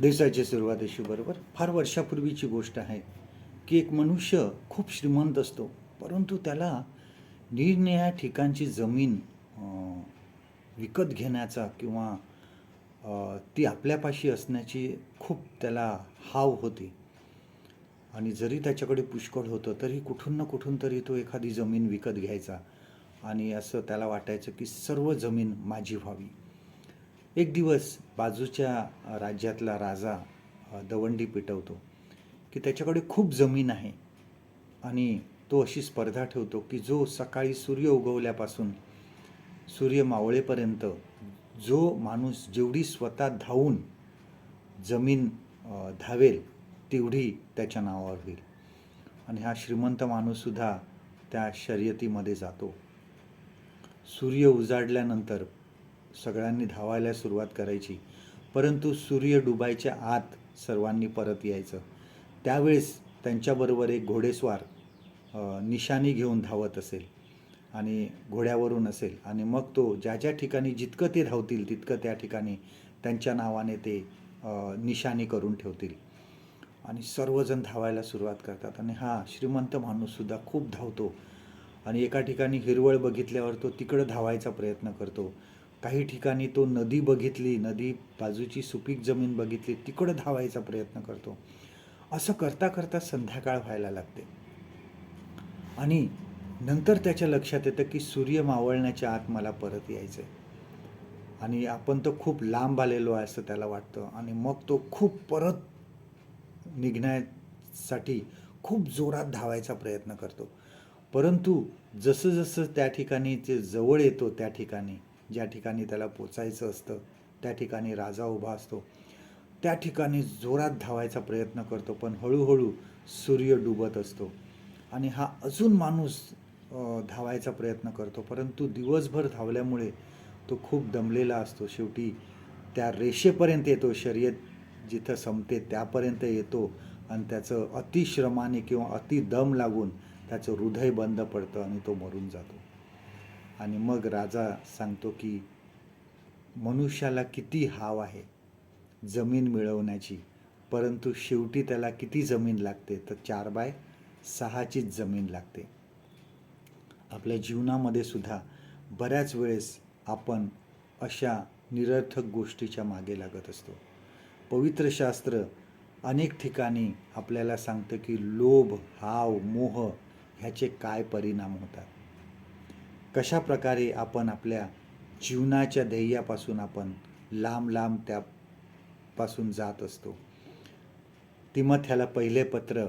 दिवसाची सुरुवात अशी बरोबर. फार वर्षापूर्वीची गोष्ट आहे की एक मनुष्य खूप श्रीमंत असतो परंतु त्याला निरनिळ्या ठिकाणची जमीन विकत घेण्याचा किंवा ती आपल्यापाशी असण्याची खूप त्याला हाव होती. आणि जरी त्याच्याकडे पुष्कळ होतं तरी कुठून ना कुठून तरी तो एखादी जमीन विकत घ्यायचा. आणि असं त्याला वाटायचं की सर्व जमीन माझी व्हावी. एक दिवस बाजूच्या राज्यातला राजा दवंडी पिटवतो की त्याच्याकडे खूप जमीन आहे आणि तो अशी स्पर्धा ठेवतो की जो सकाळी सूर्य उगवल्यापासून सूर्य मावळेपर्यंत जो माणूस जेवढी स्वतः धावून जमीन धावेल तेवढी त्याच्या नावावर होईल. आणि हा श्रीमंत माणूससुद्धा त्या शर्यतीमध्ये जातो. सूर्य उजाडल्यानंतर सगळ्यांनी धावायला सुरुवात करायची. परंतु सूर्य डुबायच्या आत सर्वांनी परत यायचं. त्यावेळेस त्यांच्याबरोबर एक घोडेस्वार निशाणी घेऊन धावत असेल आणि घोड्यावरून असेल. आणि मग तो ज्या ज्या ठिकाणी जितकं ते धावतील तितकं त्या ठिकाणी त्यांच्या नावाने ते निशाणी करून ठेवतील. आणि सर्वजण धावायला सुरुवात करतात. आणि हा श्रीमंत माणूससुद्धा खूप धावतो. आणि एका ठिकाणी हिरवळ बघितल्यावर तो तिकडं धावायचा प्रयत्न करतो. काही ठिकाणी तो नदी बघितली नदी बाजूची सुपीक जमीन बघितली तिकडं धावायचा प्रयत्न करतो. असं करता करता संध्याकाळ व्हायला लागते. आणि नंतर त्याच्या लक्षात येतं की सूर्य मावळण्याच्या आत मला परत यायचं आहे आणि आपण तर खूप लांब आलेलो आहे असं त्याला वाटतं. आणि मग तो खूप परत निघण्यासाठी खूप जोरात धावायचा प्रयत्न करतो. परंतु जसं जसं त्या ठिकाणी ते जवळ येतो त्या ठिकाणी ज्या ठिकाणी त्याला पोचायचं असतं त्या ठिकाणी राजा उभा असतो. त्या ठिकाणी जोरात धावायचा प्रयत्न करतो पण हळूहळू सूर्य डुबत असतो. आणि हा अजून माणूस धावायचा प्रयत्न करतो परंतु दिवसभर धावल्यामुळे तो खूप दमलेला असतो. शेवटी त्या रेषेपर्यंत येतो शर्यत जिथं संपते त्यापर्यंत येतो आणि त्याचं अतिश्रमाने किंवा अति दम लागून त्याचं हृदय बंद पडतं आणि तो मरून जातो. आणि मग राजा सांगतो की मनुष्याला किती हाव आहे जमीन मिळवण्याची परंतु शेवटी त्याला किती जमीन लागते? तर चार बाय सहाचीच जमीन लागते. आपल्या जीवनामध्ये सुद्धा बऱ्याच वेळेस आपण अशा निरर्थक गोष्टीच्या मागे लागत असतो. पवित्र शास्त्र अनेक ठिकाणी आपल्याला सांगतं की लोभ हाव मोह ह्याचे काय परिणाम होतात? कशा प्रकारे आपण आपल्या जीवनाच्या ध्येयापासून आपण लांब लांब त्यापासून जात असतो? तिमथ्याला पहिले पत्र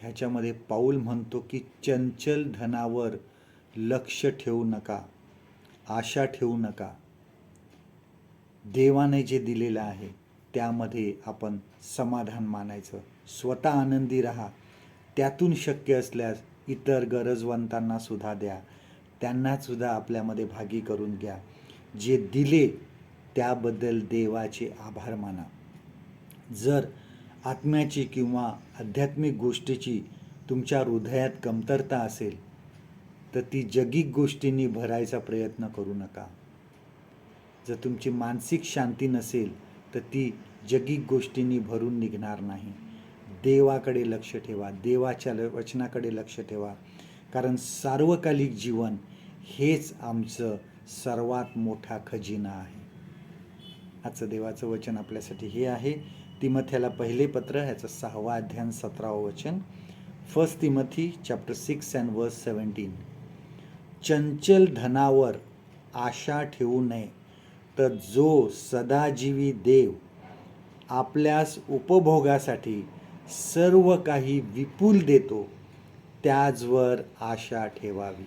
ह्याच्यामध्ये पाऊल म्हणतो की चंचल धनावर लक्ष ठेवू नका आशा ठेवू नका. देवाने जे दिलेलं आहे त्यामध्ये आपण समाधान मानायचं. स्वतः आनंदी राहा. त्यातून शक्य असल्यास इतर गरजवंतांना सुद्धा द्या. त्यांनासुद्धा आपल्यामध्ये भागी करून घ्या. जे दिले त्याबद्दल देवाचे आभार माना. जर आत्म्याची किंवा आध्यात्मिक गोष्टीची तुमच्या हृदयात कमतरता असेल तर ती जगिक गोष्टींनी भरायचा प्रयत्न करू नका. जर तुमची मानसिक शांती नसेल तर ती जगिक गोष्टींनी भरून निघणार नाही. देवाकडे लक्ष ठेवा देवाच्या ल- वचनाकडे लक्ष ठेवा. कारण सार्वकालिक जीवन हेच आमचं सर्वात मोठा खजिना आहे. आजचं देवाचं वचन आपल्यासाठी हे आहे. तिमथ्याला पहिले पत्र ह्याचं सहावा अध्याय सतरावं वचन. First Timothy chapter six and verse seventeen चंचल धनावर आशा ठेवू नये तर जो सदाजीवी देव आपल्यास उपभोगासाठी सर्व काही विपुल देतो त्याचवर आशा ठेवावी.